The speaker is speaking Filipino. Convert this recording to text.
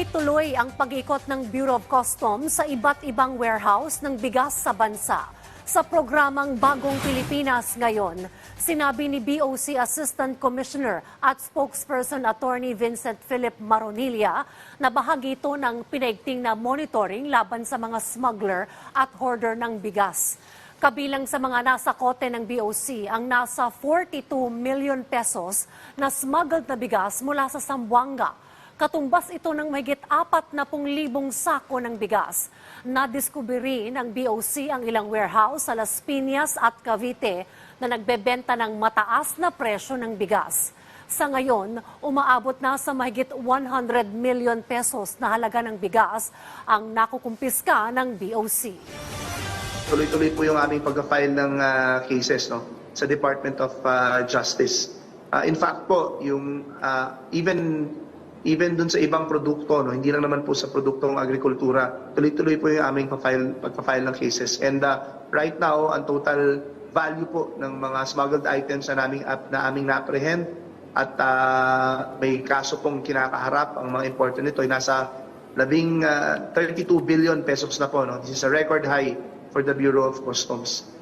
Tuloy-tuloy ang pag-ikot ng Bureau of Customs sa iba't ibang warehouse ng bigas sa bansa. Sa programang Bagong Pilipinas ngayon, sinabi ni BOC Assistant Commissioner at spokesperson Attorney Vincent Philip Maronilla na bahagi ito ng pinaigting na monitoring laban sa mga smuggler at hoarder ng bigas. Kabilang sa mga nasa kote ng BOC ang nasa 42 million pesos na smuggled na bigas mula sa Zamboanga. Katumbas ito ng mahigit apat na pung libong sako ng bigas. Nadiskubiri ng BOC ang ilang warehouse sa Las Piñas at Cavite na nagbebenta ng mataas na presyo ng bigas. Sa ngayon, umaabot na sa mahigit 100 million pesos na halaga ng bigas ang nakukumpiska ng BOC. Tuloy-tuloy po yung aming pag-file ng ah, cases no sa Department of ah, Justice. Ah, in fact po, yung ah, even even dun sa ibang produkto no, hindi lang naman po sa produktong agrikultura, tuloy-tuloy po yung aming pa-file pagpa-file ng cases. And ah, right now, ang total value po ng mga smuggled items na naming na aming na-apprehend at ah, may kaso pong kinakaharap ang mga importer nito ay nasa labing ah, 32 billion pesos na po. No? This is a record high for the Bureau of Customs.